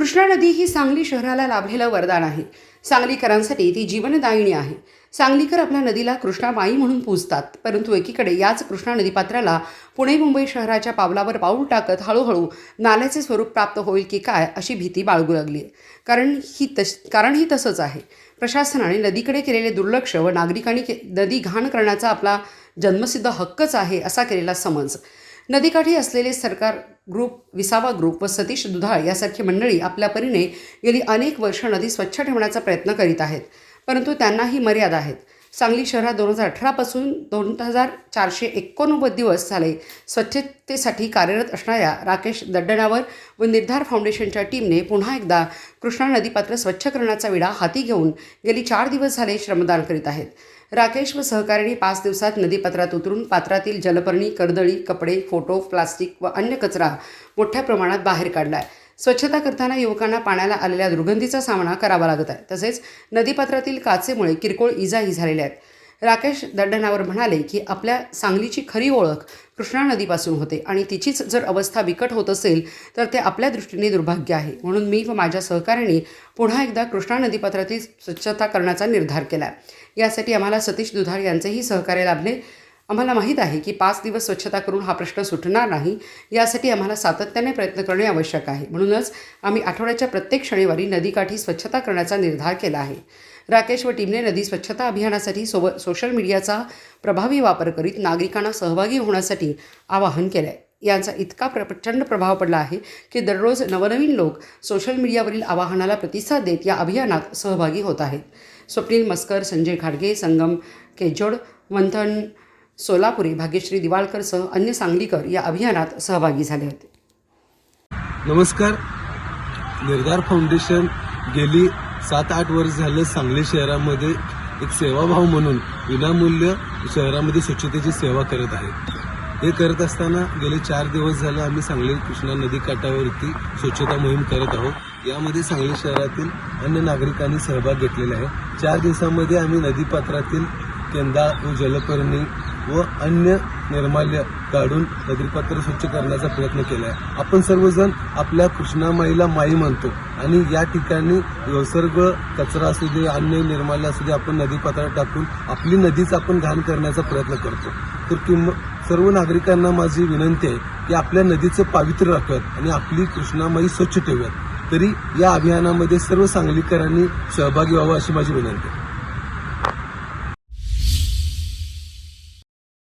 कृष्णा नदी ही सांगली शहराला लाभलेलं वरदान आहे. सांगलीकरांसाठी ती जीवनदायिनी आहे. सांगलीकर आपल्या नदीला कृष्णाबाई म्हणून पूजतात. परंतु एकीकडे याच कृष्णा नदीपात्राला पुणे मुंबई शहराच्या पावलावर पाऊल टाकत हळूहळू नाल्याचे स्वरूप प्राप्त होईल की काय अशी भीती बाळगू लागली आहे. कारण ही तस कारण ही तसंच आहे. प्रशासनाने नदीकडे केलेले दुर्लक्ष व नागरिकांनी के नदी घाण करण्याचा आपला जन्मसिद्ध हक्कच आहे असा केलेला समज. नदीकाठी असलेले सरकार ग्रुप विसावा ग्रुप व सतीश दुधाळ यासारखी मंडळी आपल्या परीने गेली अनेक वर्ष नदी स्वच्छ ठेवण्याचा प्रयत्न करीत आहेत. परंतु त्यांनाही मर्यादा आहेत. सांगली शहरात दोन हजार अठरापासून दोन हजार चारशे एकोणनव्वद दिवस झाले. स्वच्छतेसाठी कार्यरत असणाऱ्या राकेश दड्डणावर व निर्धार फाउंडेशनच्या टीमने पुन्हा एकदा कृष्णा नदीपात्र स्वच्छ करण्याचा विडा हाती घेऊन गेली चार दिवस झाले श्रमदान करीत आहेत. राकेश व सहकाऱ्यांनी पाच दिवसात नदीपात्रात उतरून पात्रातील जलपर्णी कर्दळी कपडे फोटो प्लास्टिक व अन्य कचरा मोठ्या प्रमाणात बाहेर काढला आहे स्वच्छता करताना युवकांना पाण्याला आलेल्या दुर्गंधीचा सामना करावा लागत आहे. तसेच नदीपात्रातील काचेमुळे किरकोळ इजाही झालेल्या आहेत. राकेश दड्डणावर म्हणाले की आपल्या सांगलीची खरी ओळख कृष्णा नदीपासून होते आणि तिचीच जर अवस्था बिकट होत असेल तर ते आपल्या दृष्टीने दुर्भाग्य आहे. म्हणून मी व माझ्या सहकाऱ्यांनी पुन्हा एकदा कृष्णा नदीपात्रातील स्वच्छता करण्याचा निर्धार केला आहे यासाठी आम्हाला सतीश दुधाळ यांचेही सहकार्य लाभले. आम्हाला माहीत आहे की पाच दिवस स्वच्छता करून हा प्रश्न सुटणार नाही यासाठी आम्हाला सातत्याने प्रयत्न करणे आवश्यक आहे. म्हणूनच आम्ही आठवड्याच्या प्रत्येक शनिवारी नदीकाठी स्वच्छता करण्याचा निर्धार केला आहे. राकेश व टीमने नदी स्वच्छता अभियानासाठी सोबत सोशल मीडियाचा प्रभावी वापर करीत नागरिकांना सहभागी होण्यासाठी आवाहन केलं आहे यांचा इतका प्र प्रचंड प्रभाव पडला आहे की दररोज नवनवीन लोक सोशल मीडियावरील आवाहनाला प्रतिसाद देत या अभियानात सहभागी होत आहेत. स्वप्नील मस्कर संजय खाडगे संगम केजोड मंथन सोलापुरी भाग्यश्री दिवाळकरसह अन्य सांगलीकर या अभियानात सहभागी झाले होते. नमस्कार. निर्धार फाउंडेशन गेली सात आठ वर्ष झालं सांगली शहरामध्ये एक सेवाभाव म्हणून विनामूल्य शहरामध्ये स्वच्छतेची सेवा करत आहे. हे करत असताना गेले चार दिवस झालं आम्ही सांगली कृष्णा नदी काठावरती स्वच्छता मोहीम करत आहोत. यामध्ये सांगली शहरातील अन्य नागरिकांनी सहभाग घेतलेला आहे. चार दिवसामध्ये आम्ही नदीपात्रातील केंदा व जलपर्णी व अन्य निर्माल्य काढून नदीपात्र स्वच्छ करण्याचा प्रयत्न केला आहे आपण सर्वजण आपल्या कृष्णामाईला माई म्हणतो आणि या ठिकाणी निसर्ग कचरा असू दे अन्य निर्माल्य असू दे आपण नदीपात्रात टाकून आपली नदीच आपण घाण करण्याचा प्रयत्न करतो. तर किंम सर्व नागरिकांना माझी विनंती आहे की आपल्या नदीचं पावित्र्य राखूयात आणि आपली कृष्णामाई स्वच्छ ठेवूयात. तरी या अभियानामध्ये सर्व सांगलीकरांनी सहभागी व्हावं अशी माझी विनंती आहे.